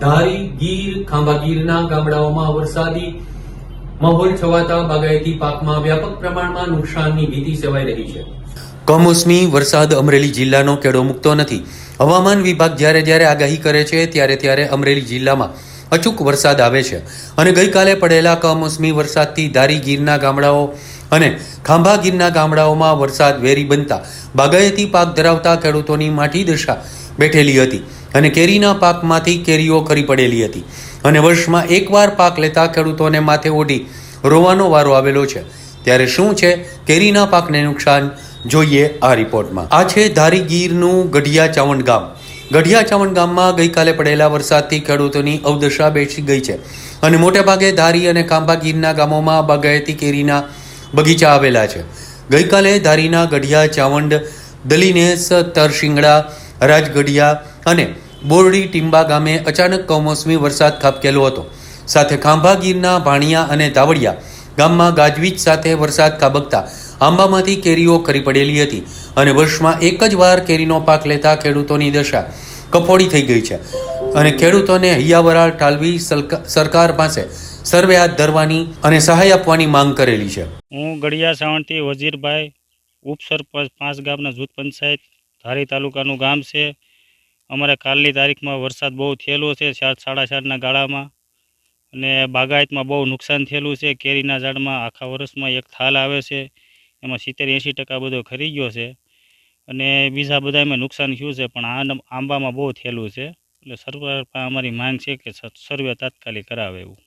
ધારી, ગીર, ખાંભા ગીરના ગામડાઓમાં વરસાદી માહોલ છવાતા બાગાયતી પાકમાં વ્યાપક પ્રમાણમાં નુકસાનની ભીતિ સેવાઈ રહી છે. કમોસમી વરસાદ અમરેલી જિલ્લાનો કેડો મૂકતો નથી. હવામાન વિભાગ જ્યારે જ્યારે આગાહી કરે છે, ત્યારે ત્યારે અમરેલી જિલ્લામાં અચૂક વરસાદ આવે છે. અને ગઈકાલે પડેલા કમોસમી વરસાદથી ધારી ગીરના ગામડાઓ અને ખાંભા ગીરના ગામડાઓમાં વરસાદ વેરી બનતા બાગાયતી પાક ધરાવતા ખેડૂતોની માઠી દશા બેઠેલી હતી. અને કેરીના પાકમાંથી કેરીઓ ખરી પડેલી હતી. અને વર્ષમાં એકવાર પાક લેતા ખેડૂતોને માથે ઓઢી રોવાનો વારો આવેલો છે. ત્યારે શું છે? કેરીના પાકને નુકસાન જોઈએ આ રિપોર્ટમાં. આ છે ધારી ગીરનું ગઢિયા ચાવંડ ગામ. ગઢિયા ચાવણ ગામમાં ગઈકાલે પડેલા વરસાદથી ખેડૂતોની અવદશા બેસી ગઈ છે. અને મોટેભાગે ધારી અને ખાંભા ગીરના ગામોમાં બાગાયતી કેરીના બગીચા આવેલા છે. ગઈકાલે ધારીના ગઢિયા ચાવંડ, દલીનેસ, તરશિંગડા, રાજગઢિયા અને બોરડી ટીંબા ગામે અચાનક કમોસમી વરસાદ ખાબકેલો હતો. સાથે ખાંભા, ગીરના, ભાણિયા અને ધાવડિયા ગામમાં ગાજવીજ સાથે વરસાદ ખાબકતા આંબામાંથી કેરીઓ ખરી પડેલી હતી અને વર્ષમાં એક જ વાર કેરીનો પાક લેતા ખેડૂતોની દશા કફોડી થઈ ગઈ છે. અને ખેડૂતોને હૈયાવરાળ ટાલવી સરકાર પાસે સર્વે હાથ ધરવાની અને સહાય આપવાની માંગ કરેલી છે. હું ગઢિયા સાવણથી વજીરભાઈ, ઉપસરપંચ પાંચ ગામના જૂથ પંચાયત, ધારી તાલુકાનું ગામ છે. અમારે કાલની તારીખમાં વરસાદ બહુ થયેલો છે, સાત સાડા સાતના ગાળામાં. અને બાગાયતમાં બહુ નુકસાન થયેલું છે, કેરીના ઝાડમાં આખા વર્ષમાં એક થાલ આવે છે, એમાં સિત્તેર એંશી ટકા બધો ખરી ગયો છે. અને બીજા બધામાં નુકસાન થયું છે, પણ આ આંબામાં બહુ થયેલું છે. એટલે સરકાર પણ અમારી માંગ છે કે સર્વે તાત્કાલિક કરાવે એવું.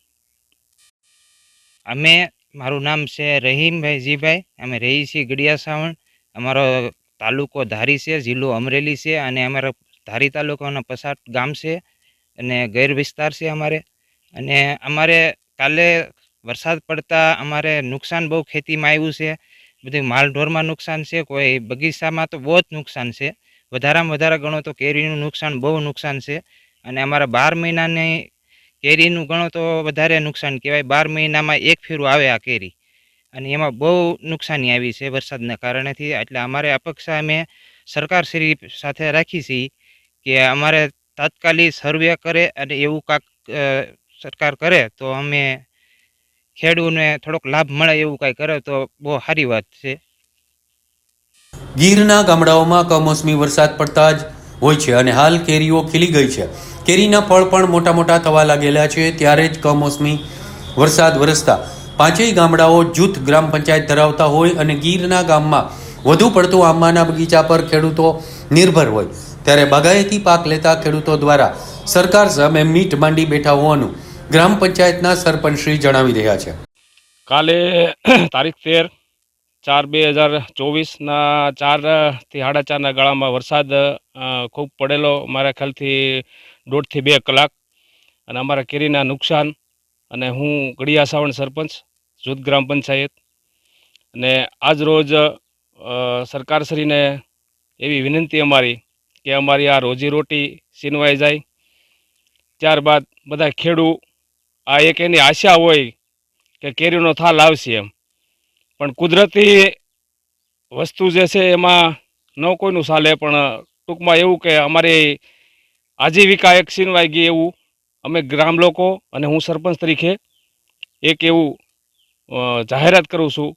અમે, મારું નામ છે રહીમભાઈ જીભાઈ, અમે રહી છીએ ગડિયા સાવણ. અમારો તાલુકો ધારી છે, જિલ્લો અમરેલી છે, અને અમારા ધારી તાલુકાનો પસાટ ગામ છે અને ગેર વિસ્તાર છે અમારે. અને અમારે કાલે વરસાદ પડતા અમારે નુકસાન બહુ ખેતીમાં આવ્યું છે. બધું માલઢોરમાં નુકસાન છે, કોઈ બગીચામાં તો બહુ જ નુકસાન છે. વધારામાં વધારે ગણો તો કેરીનું નુકસાન, બહુ નુકસાન છે. અને અમારા બાર મહિનાની કેરીનું ગણો તો વધારે નુકસાન કહેવાય. બાર મહિનામાં એક ફેરું આવે આ કેરી. અને એમાં બહુ નુકસાની આવી છે વરસાદના કારણેથી. એટલે અમારે અપેક્ષા અમે સરકારશ્રી સાથે રાખી છીએ. કે અમારે તાત્કાલિક સર્વે કરે અને એવું કાંક સરકાર કરે, તો અમે ખેડૂને થોડોક લાભ મળે એવું કાંઈ કરે, તો બહુ સારી વાત છે. ગીરના ગામડાઓમાં કમોસમી વરસાદ પડતા જ હોય છે અને હાલ કેરીઓ ખીલી ગઈ છે. કેરીના ફળ પણ મોટા મોટા થવા લાગેલા છે, ત્યારે જ કમોસમી વરસાદ વરસતા. પાંચેય ગામડાઓ જૂથ ગ્રામ પંચાયત ધરાવતા હોય અને ગીરના ગામમાં વધુ પડતું આંબાના બગીચા પર ખેડૂતો નિર્ભર હોય. ત્યારે બાગાયતી પાક લેતા ખેડૂતો દ્વારા સરકાર સામે મીટ માંડી બેઠા હોવાનું ગ્રામ પંચાયતના સરપંચશ્રી જણાવી રહ્યા છે. કાલે તારીખ તેર ચાર બે હજાર ચોવીસના ચારથી સાડા ચારના ગાળામાં વરસાદ ખૂબ પડેલો. મારા ખ્યાલથી દોઢથી બે કલાક. અને અમારા કેરીના નુકસાન અને હું ગડિયા સાવણ સરપંચ, જૂથ ગ્રામ પંચાયત. અને આજ રોજ સરકારશ્રીને એવી વિનંતી અમારી કે અમારી આ રોજીરોટી છીનવાઈ જાય. ત્યારબાદ બધા ખેડૂ, આ એક એની આશા હોય કે કેરીનો થાલ આવશે એમ. પણ કુદરતી વસ્તુ જે છે એમાં ન કોઈનું ચાલે પણ ટૂંકમાં એવું કે અમારી આજીવિકા એક છીનવાઈ ગઈ એવું. અમે ગ્રામ લોકો અને હું સરપંચ તરીકે એક એવું જાહેરાત કરું છું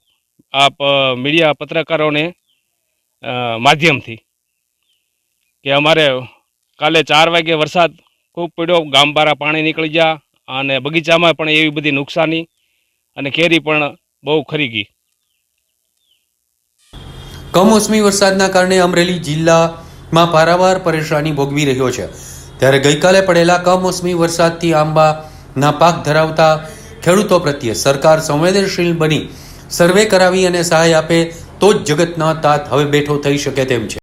આપ મીડિયા પત્રકારોને માધ્યમથી. કે અમારે કાલે ચાર વાગે વરસાદ ખૂબ પડ્યો ગામ પાણી નીકળી ગયા અને બગીચામાં પણ એવી બધી નુકસાની અને કેરી પણ બહુ ખરી ગઈ. કમોસમી વરસાદના કારણે અમરેલી જિલ્લામાં પારાવાર પરેશાની ભોગવી રહ્યો છે. ત્યારે ગઈકાલે પડેલા કમોસમી વરસાદથી આંબાના પાક ધરાવતા ખેડૂતો પ્રત્યે સરકાર સંવેદનશીલ બની સર્વે કરાવી અને સહાય આપે તો જ જગતના તાત હવે બેઠો થઈ શકે તેમ છે.